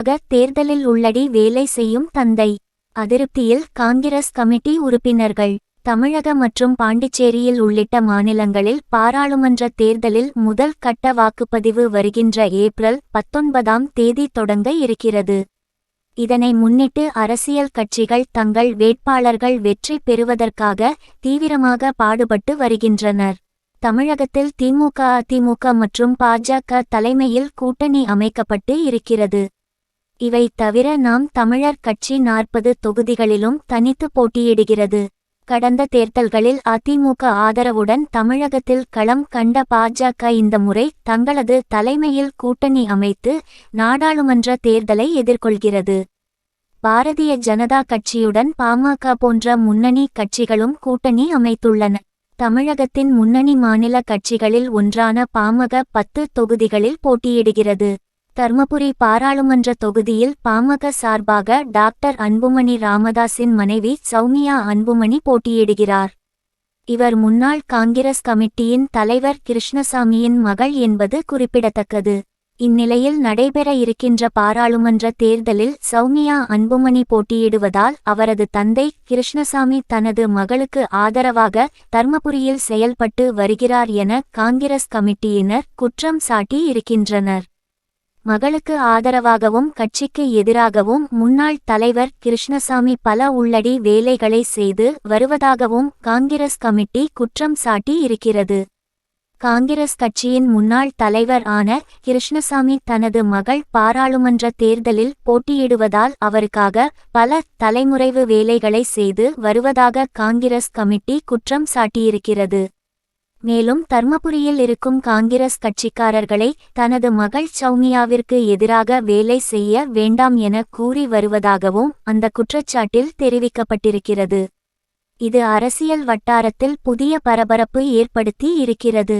தமிழக தேர்தலில் உள்ளடி வேலை செய்யும் தந்தை. அதிருப்தியில் காங்கிரஸ் கமிட்டி உறுப்பினர்கள். தமிழக மற்றும் பாண்டிச்சேரியில் உள்ளிட்ட மாநிலங்களில் பாராளுமன்ற தேர்தலில் முதல் கட்ட வாக்குப்பதிவு வருகின்ற ஏப்ரல் பத்தொன்பதாம் தேதி தொடங்க இருக்கிறது. இதனை முன்னிட்டு அரசியல் கட்சிகள் தங்கள் வேட்பாளர்கள் வெற்றி பெறுவதற்காக தீவிரமாக பாடுபட்டு வருகின்றனர். தமிழகத்தில் திமுக அதிமுக மற்றும் பாஜக தலைமையில் கூட்டணி அமைக்கப்பட்டு இருக்கிறது. இவை தவிர நாம் தமிழர் கட்சி நாற்பது தொகுதிகளிலும் தனித்து போட்டியிடுகிறது. கடந்த தேர்தல்களில் அதிமுக ஆதரவுடன் தமிழகத்தில் களம் கண்ட பாஜக இந்த முறை தங்களது தலைமையில் கூட்டணி அமைத்து நாடாளுமன்ற தேர்தலை எதிர்கொள்கிறது. பாரதிய ஜனதா கட்சியுடன் பாமக போன்ற முன்னணி கட்சிகளும் கூட்டணி அமைத்துள்ளன. தமிழகத்தின் முன்னணி மாநில கட்சிகளில் ஒன்றான பாமக பத்து தொகுதிகளில் போட்டியிடுகிறது. தர்மபுரி பாராளுமன்ற தொகுதியில் பாமக சார்பாக டாக்டர் அன்புமணி ராமதாஸின் மனைவி சௌமியா அன்புமணி போட்டியிடுகிறார். இவர் முன்னாள் காங்கிரஸ் கமிட்டியின் தலைவர் கிருஷ்ணசாமியின் மகள் என்பது குறிப்பிடத்தக்கது. இந்நிலையில் நடைபெற இருக்கின்ற பாராளுமன்ற தேர்தலில் சௌமியா அன்புமணி போட்டியிடுவதால் அவரது தந்தை கிருஷ்ணசாமி தனது மகளுக்கு ஆதரவாக தர்மபுரியில் செயல்பட்டு வருகிறார் என காங்கிரஸ் கமிட்டியினர் குற்றம் சாட்டி இருக்கின்றனர். மகளுக்கு ஆதரவாகவும் கட்சிக்கு எதிராகவும் முன்னாள் தலைவர் கிருஷ்ணசாமி பல உள்ளடி வேலைகளை செய்து வருவதாகவும் காங்கிரஸ் கமிட்டி குற்றம் சாட்டி இருக்கிறது. காங்கிரஸ் கட்சியின் முன்னாள் தலைவர் ஆன கிருஷ்ணசாமி தனது மகள் பாராளுமன்ற தேர்தலில் போட்டியிடுவதால் அவருக்காக பல தலைமுறைவு வேலைகளை செய்து வருவதாக காங்கிரஸ் கமிட்டி குற்றம் சாட்டியிருக்கிறது. மேலும் தர்மபுரியில் இருக்கும் காங்கிரஸ் கட்சிக்காரர்களை தனது மகள் சௌமியாவிற்கு எதிராக வேலை செய்ய வேண்டாம் என கூறி வருவதாகவும் அந்த குற்றச்சாட்டில் தெரிவிக்கப்பட்டிருக்கிறது. இது அரசியல் வட்டாரத்தில் புதிய பரபரப்பு ஏற்படுத்தி இருக்கிறது.